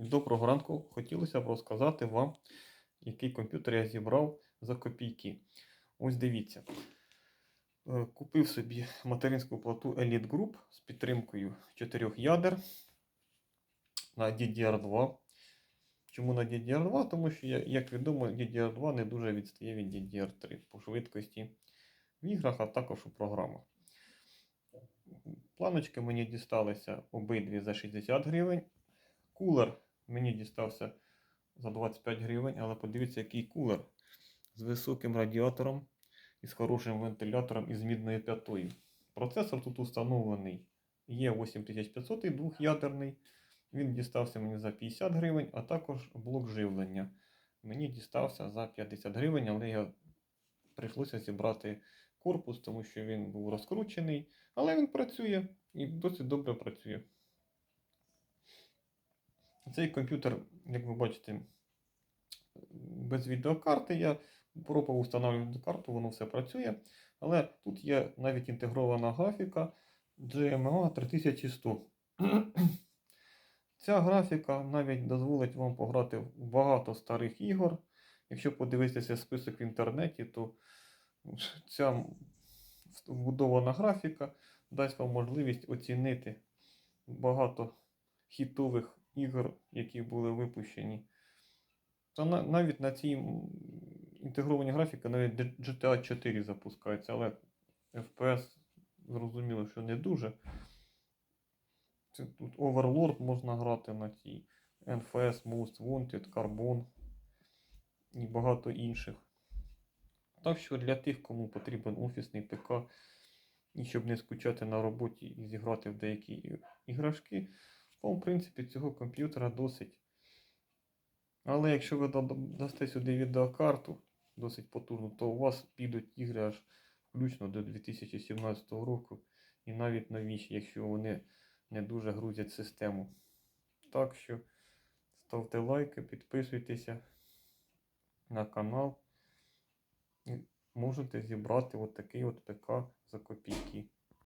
Доброго ранку. Хотілося б розказати вам, який комп'ютер я зібрав за копійки. Ось дивіться. Е, Купив собі материнську плату Elite Group з підтримкою 4 ядер на DDR2. Чому на DDR2? Тому що, як відомо, DDR2 не дуже відстає від DDR3 по швидкості в іграх, а також у програмах. Планочки мені дісталися обидві за 60 гривень. Кулер мені дістався за 25 гривень, але подивіться, який кулер з високим радіатором і з хорошим вентилятором і з мідною п'ятою. Процесор тут установлений є 8500 і двох'ядерний. Він дістався мені за 50 гривень, а також блок живлення. Мені дістався за 50 гривень, але я прийшлося зібрати корпус, тому що він був розкручений, але він працює і досить добре працює. Цей комп'ютер, як ви бачите, без відеокарти. Я пробував встановлювати карту, воно все працює. Але тут є навіть інтегрована графіка GMA 3100. Ця графіка навіть дозволить вам пограти в багато старих ігор. Якщо подивитися список в інтернеті, то ця вбудована графіка дасть вам можливість оцінити багато хітових ігор, які були випущені. Та навіть на цій інтегрованій графіці навіть GTA 4 запускається, але FPS зрозуміло, що не дуже. Це тут Overlord можна грати на цій NFS, Most Wanted, Carbon і багато інших. Так що для тих, кому потрібен офісний ПК, і щоб не скучати на роботі і зіграти в деякі іграшки, вам, в принципі, цього комп'ютера досить. Але якщо ви дасте сюди відеокарту досить потужну, то у вас підуть ігри аж включно до 2017 року і навіть новіші, якщо вони не дуже грузять систему. Так що ставте лайки, підписуйтеся на канал. І можете зібрати от такий от ПК за копійки.